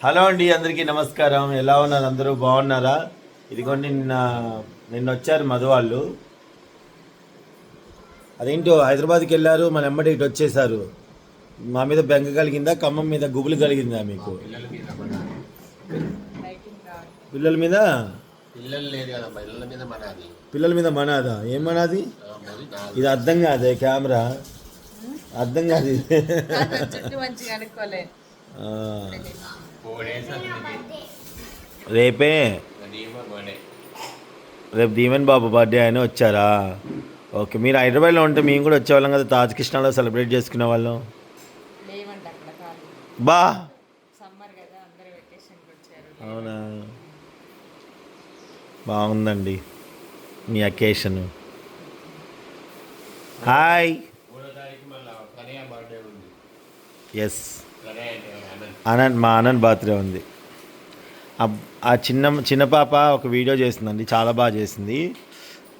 Hello అండి అందరికీ నమస్కారం. ఎలా ఉన్నారు అందరూ? బాగున్నారా? ఇదిగో నిన్న నిన్న వచ్చారు మధు వాళ్ళు అదేంటో హైదరాబాద్కి వెళ్ళారు మన ఎమ్మటి ఇటు వచ్చేసారు. మా మీద బెంగ కలిగిందా ఖమ్మం మీద గుబులు కలిగిందా మీకు? పిల్లల మీద? పిల్లలు లేదు కదా పిల్లల మీద మనది. పిల్లల మీద మనాదా? ఏం మనాది? ఇది అర్థం కాదే కెమెరా. అర్థం కాదు మంచిగా రేపే? రేపు దీవెన్ బాబు బర్త్డే అని వచ్చారా? ఓకే మీరు హైదరాబాద్లో ఉంటే మేము కూడా వచ్చేవాళ్ళం కదా తాజ్ కృష్ణలో సెలబ్రేట్ చేసుకునే వాళ్ళం. లేవంట అక్కడ కాదు. బా! సమ్మర్ కదా అందరు వెకేషన్కి వచ్చారు. అవునా? బాగుందండి మీ అకేషన్. హాయ్. ఎస్ అనన్ మా అనన్ బర్త్డే ఉంది. ఆ చిన్న చిన్న పాప ఒక వీడియో చేసిందండి చాలా బాగా చేసింది.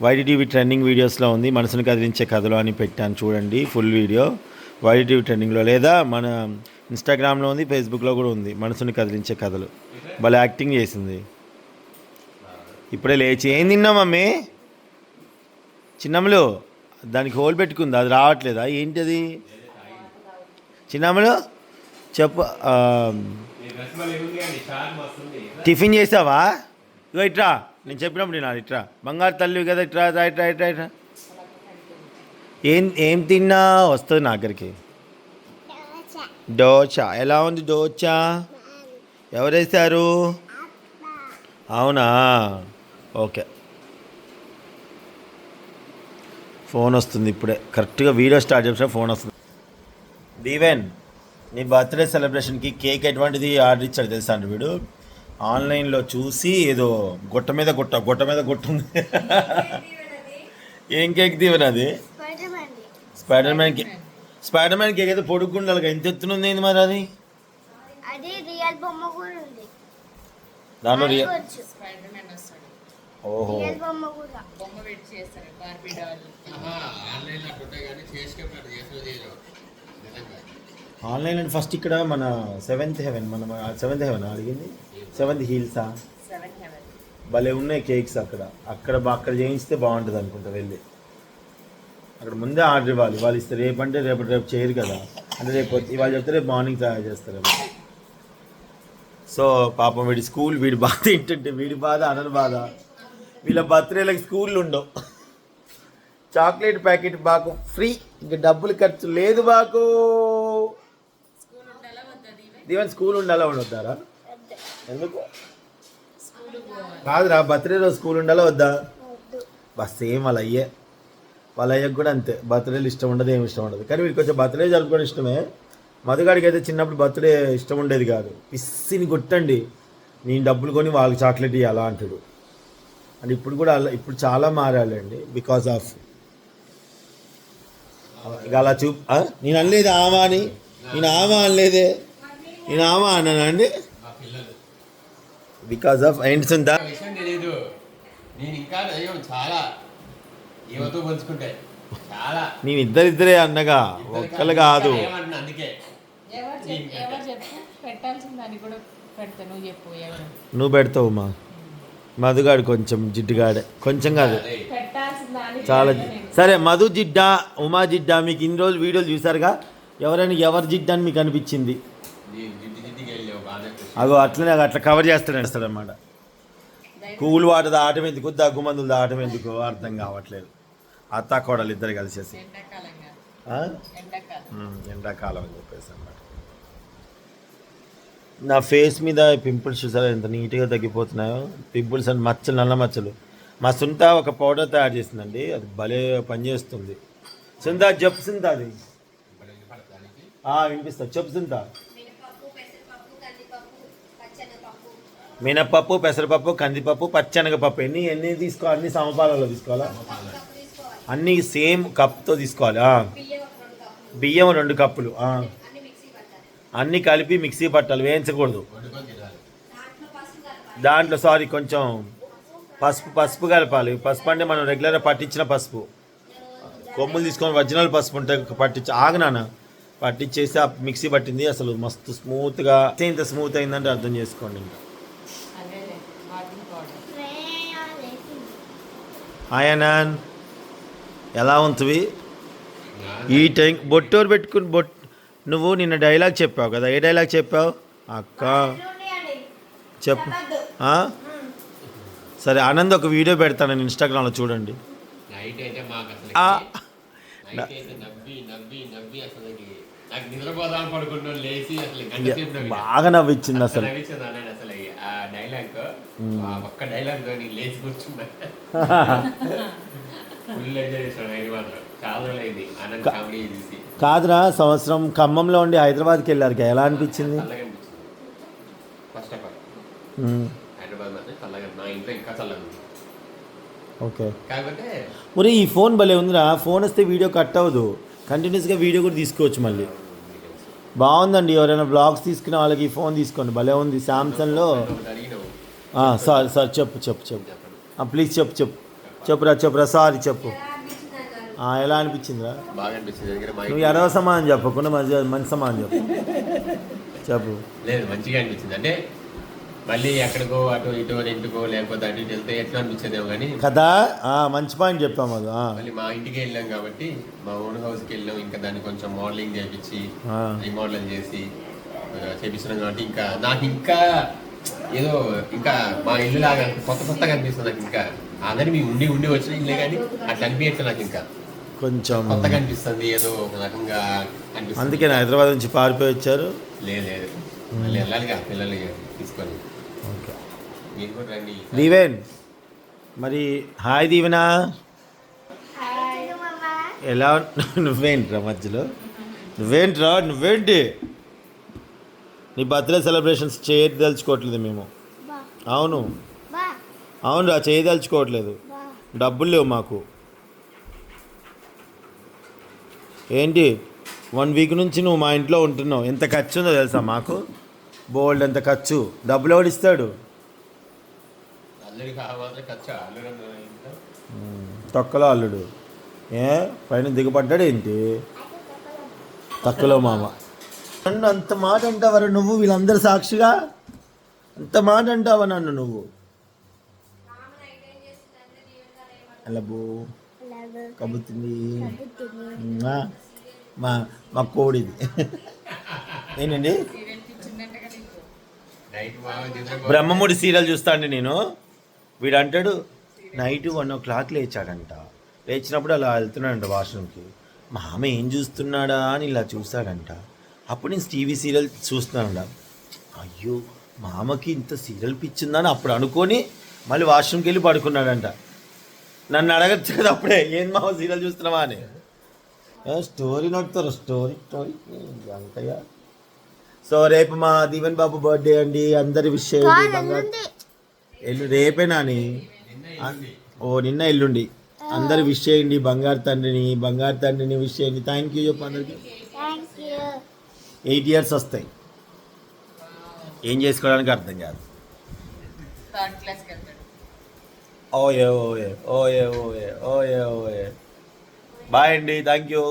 వైడిటీవీ ట్రెండింగ్ వీడియోస్లో ఉంది మనసును కదిలించే కథలు అని పెట్టాను చూడండి ఫుల్ వీడియో. వైడిటీవీ ట్రెండింగ్లో లేదా మన ఇన్స్టాగ్రామ్లో ఉంది ఫేస్బుక్లో కూడా ఉంది మనసును కదిలించే కథలు. భలే యాక్టింగ్ చేసింది. ఇప్పుడే లేచి ఏం తిన్నావు మమ్మీ? చిన్నమ్మలు దానికి హోల్ పెట్టుకుంది అది రావట్లేదా? ఏంటి అది చిన్నమ్మలు చెప్పు టిఫిన్ చేసావా? ఇగో ఇట్రా నేను చెప్పినప్పుడు నేను ఇట్రా. బంగారు తల్లి కదా ఇట్రా ఇట్రా ఇట్రా ఇట్రా ఏం ఏం తిన్నా? వస్తుంది నా దగ్గరికి. దోశ ఎలా ఉంది దోశ ఎవరు వేశారు అవునా? ఓకే. ఫోన్ వస్తుంది ఇప్పుడే. కరెక్ట్గా వీడియో స్టార్ట్ చేసిన ఫోన్ వస్తుంది. దీవెన్. నీ బర్త్డే సెలబ్రేషన్కి కేక్ ఎటువంటిది ఆర్డర్ ఇచ్చాడు తెలుసా అండి వీడు? ఆన్లైన్లో చూసి ఏదో గుట్ట మీద గుట్ట గుట్ట మీద గుట్ట ఉంది. ఏం కేక్ దీవెన్ అది? Spider man cake. Spider man cake అయితే పొడుగుండాలి ఎంత ఎత్తునుంది ఏంది మరి అది? అది రియల్ ఉంది. ఓహో. ఆన్లైన్ అట్లా ఉంటాయి కానీ చేసుకుంటాడు చేసిన చేయరు నిజంగా ఆన్లైన్ అంటే ఫస్ట్ ఇక్కడ మన సెవెంత్ హెవెన్ మన సెవెంత్ హెవెన్ అడిగింది? సెవెంత్ హీల్సా భలే ఉన్నాయి కేక్స్ అక్కడ. అక్కడ అక్కడ చేయిస్తే బాగుంటుంది అనుకుంటా వెళ్ళి. అక్కడ ముందే ఆర్డర్ ఇవ్వాలి. వాళ్ళు ఇస్తే రేపు అంటే రేపు రేపు చేయరు కదా. అంటే రేపు ఇవాళ చెప్తే రేపు మార్నింగ్ తయారు చేస్తారు సో పాపం వీడి స్కూల్ వీడి బాధ ఏంటంటే వీడి బాధ అనని బాధ. వీళ్ళ బర్త్డేలకు స్కూల్ ఉండవు. చాక్లెట్ ప్యాకెట్ బాకు ఫ్రీ ఇంకా డబ్బులు ఖర్చు లేదు బాకు దీవెన్ దీవెన్ స్కూల్ ఉండాలా ఉండొద్దారా? ఎందుకు? కాదురా బర్త్డే రోజు స్కూల్ ఉండాలా వద్దా? బస్ సేమ్ వాళ్ళ అయ్యే వాళ్ళ అయ్యకు కూడా అంతే. బర్త్డేలు ఇష్టం ఉండదు ఏమి ఇష్టం ఉండదు. కానీ వీడికి కొంచెం బర్త్డే జరుపుకోవడం ఇష్టమే. మధుగాడికి అయితే చిన్నప్పుడు బర్త్డే ఇష్టం ఉండేది కాదు. పిస్సిని కొట్టండి. నేను డబ్బులు కొని వాళ్ళకి చాక్లెట్ ఇవ్వాలా అంటాడు. అంటే ఇప్పుడు కూడా అలా ఇప్పుడు చాలా మారాలండి. బికాస్ ఆఫ్ ఇక అలా చూ? నేను అనలేదు ఆమా అని నేను ఆమా అనలేదే? నేను ఆమా పిల్లలు. బికాస్ ఆఫ్ ఏంటి ఆ విషయం తెలియదు నేను ఇంకా దయ్యం చాలా. యువతో పంచుకుంటే చాలా. నేను ఇద్దరిద్దరే అన్నగా ఒక్కలు కాదు. ఏమంటున్నా అందుకే. ఎవరు చెప్పు ఎవరు చెప్పు? పెట్టాల్సిన దాన్ని కూడా పెడతా నువ్వు చెప్పు ఎవరు? నువ్వు పెడతావు మా మధుగాడు కొంచెం జిడ్డుగాడే. కొంచెం కాదు. అదే. పెట్టాల్సిన దాన్ని చాలా పెడతా జి- నేను. సరే మధు జిడ్డా ఉమా జిడ్డా మీకు ఇన్ని రోజులు వీడియోలు చూసారుగా ఎవరైనా ఎవరి జిడ్డా అని మీకు అనిపించింది? అగో అట్లనే అట్లా కవర్ చేస్తాడు అనమాట కూల్ వాటర్ ఆటం ఎందుకు? దగ్గు మందులు ఆటం ఎందుకు? అర్థం కావట్లేదు. అత్త కోడలు ఇద్దరు కలిసేసి. ఎండాకాలంగా ఆ? ఎండాకాలం. అని చెప్పేసి అన్నమాట. నా ఫేస్ మీద పింపుల్స్ చూసారా? ఎంత నీట్గా తగ్గిపోతున్నాయో. పింపుల్స్ అండ్ మచ్చలు నల్ల మచ్చలు. మా సుంత ఒక పౌడర్ తయారు చేసిందండి. అది భలే పనిచేస్తుంది సుంత చెప్పు సుంత అది. ఆ, వినిపిస్తా. చెప్పు సుంత మినపప్పు పెసరపప్పు కందిపప్పు పచ్చనపప్పు మినపప్పు పెసరపప్పు కందిపప్పు పచ్చనగపప్పు. ఎన్ని ఎన్ని తీసుకోవాలి అన్ని సమపాలలో తీసుకోవాలా? అన్నీ సేమ్ కప్తో తీసుకోవాలి. బియ్యం రెండు కప్పులు. అన్ని అన్నీ కలిపి మిక్సీ పట్టాలి వేయించకూడదు. దాంట్లో సారీ కొంచెం పసుపు పసుపు కలపాలి. పసుపు అంటే మనం రెగ్యులర్గా పట్టించిన పసుపు. కొమ్ములు తీసుకొని ఒరిజినల్ పసుపు ఉంటే పట్టించి ఆగనానా పట్టించేసి ఆ మిక్సీ పట్టింది. అసలు మస్తు స్మూత్గా ఇంత స్మూత్ అయిందంటే అర్థం చేసుకోండి ఇంకా అదే వాటింగ్ పౌడర్ అనాన్. ఎలా ఉంటుంది ఈ టైం బొట్టోరు పెట్టుకుని బొట్ నువ్వు నిన్న డైలాగ్ చెప్పావు కదా ఏ డైలాగ్ చెప్పావు? అక్క. చెప్పు? సరే ఆనంద్ ఒక వీడియో పెడతాను నేను ఇన్స్టాగ్రామ్లో చూడండి. బాగా అన్నాడు అసలు ఆ డైలాగ్ ఆ ఒక్క డైలాగ్తో నేను లేచి కూర్చున్నా. ఫుల్ ఎంజాయ్ చేశాను నైట్ మాత్రం చాలా రోజులైంది ఆనంద్ కామెడీ చూసి. కాదురా సంవత్సరం ఖమ్మంలో ఉండి హైదరాబాద్కి వెళ్ళారు ఎలా అనిపించింది? ఫస్ట్ ఆఫ్ ఆల్ హైదరాబాద్ చల్లగా నా ఇంట్లో ఇంకా చల్లగా ఉంది. ఓకే. కాకపోతే ఈ ఫోన్ భలే ఉందిరా. ఫోన్ వస్తే వీడియో కట్ అవ్వదు. కంటిన్యూస్గా వీడియో కూడా తీసుకోవచ్చు మళ్ళీ. బాగుందండి. ఎవరైనా బ్లాగ్స్ తీసుకునే వాళ్ళకి ఈ ఫోన్ తీసుకోండి. భలే ఉంది. శాంసంగ్లో సారీ సారీ చెప్పు చెప్పు చెప్పు. ప్లీజ్ చెప్పు చెప్పు. చెప్పురా చెప్పురా సారీ చెప్పు. ఎలా అనిపించిందిరా? నువ్వు ఎడవ సమానం చెప్పకుండా మంచి మంచి సమానం చెప్పు. చెప్పు. లేదు మంచిగా అనిపించింది. అంటే మళ్ళీ ఎక్కడికో అటు ఇటు ఇంటికో లేకపోతే అటు ఇటు వెళ్తే ఎట్లా అనిపించేదేమో కానీ కదా? ఆ, మంచి పాయింట్ చెప్పాము అది. మళ్ళీ మా ఇంటికి వెళ్ళాం కాబట్టి మా ఓన్ హౌస్కి వెళ్ళాం. ఇంకా దాన్ని కొంచెం మోడలింగ్ చేయించి ఆ. రీమోడలింగ్ చేసి చేపిస్తున్నాం కాబట్టి ఇంకా నాకు ఇంకా ఏదో ఇంకా మా ఇల్లు లాగా కొత్త కొత్తగా అనిపిస్తుంది నాకు ఇంకా. ఆల్రెడీ మీ ఉండి ఉండి వచ్చిన ఇల్లే కానీ అట్లా అనిపించట్లేదు నాకు ఇంకా. కొంచెం కొత్తగా అనిపిస్తుంది ఏదో ఒక రకంగా అందుకే హైదరాబాద్ నుంచి పారిపోయి వచ్చారు. లేదు లేదు. మళ్ళీ వెళ్ళాలిగా పిల్లల్ని తీసుకొని. దీవెన్ మరి హాయ్ దీవెనా? ఎలా నువ్వేంట్రా మధ్యలో? నువ్వేంట్రా నువ్వేంటి? నీ బర్త్డే సెలబ్రేషన్స్ చేయదలుచుకోవట్లేదు మేము. అవును. అవునురా చేయదలుచుకోవట్లేదు డబ్బులు లేవు మాకు. ఏంటి? వన్ వీక్ నుంచి నువ్వు మా ఇంట్లో ఉంటున్నావు. ఎంత ఖర్చు ఉందో తెలుసా మాకు? బోల్డ్ ఎంత ఖర్చు? డబ్బులు ఎవడు ఇస్తాడు అల్లుడి కావాలి ఖర్చు అల్లుడు ఇంకా తొక్కలో అల్లుడు. ఏ? పైన దిగబడ్డాడు ఏంటి? తక్కువలో మామ. నన్ను అంత మాట అంటావరా నువ్వు? వీళ్ళందరూ సాక్షిగా? అంత మాట అంటావా నన్ను నువ్వు? కబుతుంది. మా మా కోడిది. ఏంటండి? బ్రహ్మముడి సీరియల్ చూస్తా అండి నేను. వీడు అంటాడు నైట్ వన్ ఓ క్లాక్ లేచాడంట. లేచినప్పుడు అలా వెళ్తున్నాడంట వాష్రూమ్కి. మా ఆమె ఏం చూస్తున్నాడా అని ఇలా చూస్తాడంట. అప్పుడు నేను టీవీ సీరియల్ చూస్తున్నానంట. అయ్యో మామకి ఇంత సీరియల్ పిచ్చిందని అప్పుడు అనుకొని మళ్ళీ వాష్రూమ్కి వెళ్ళి పడుకున్నాడంట. నన్ను అడగచ్చు కదా అప్పుడే ఏం మామ సీరియల్ చూస్తున్నావా? అని. స్టోరీ నడుతారు స్టోరీ స్టోరీ. అంతగా సో రేపు మా దీవెన్ బాబు బర్త్డే అండి. అందరి విషయం ఎల్లు రేపే నాని. ఓ నిన్న ఎల్లుండి. అందరు విష్ చేయండి బంగారు తండ్రిని బంగారు తండ్రిని విష్ చేయండి. థ్యాంక్ యూ చెప్పు అందరికి. ఎయిట్ ఇయర్స్ వస్తాయి. ఏం చేసుకోవడానికి అర్థం కాదు. ఓయే ఓయే ఓయే ఓయే ఓయే ఓయే. బాయ్ అండి. Thank you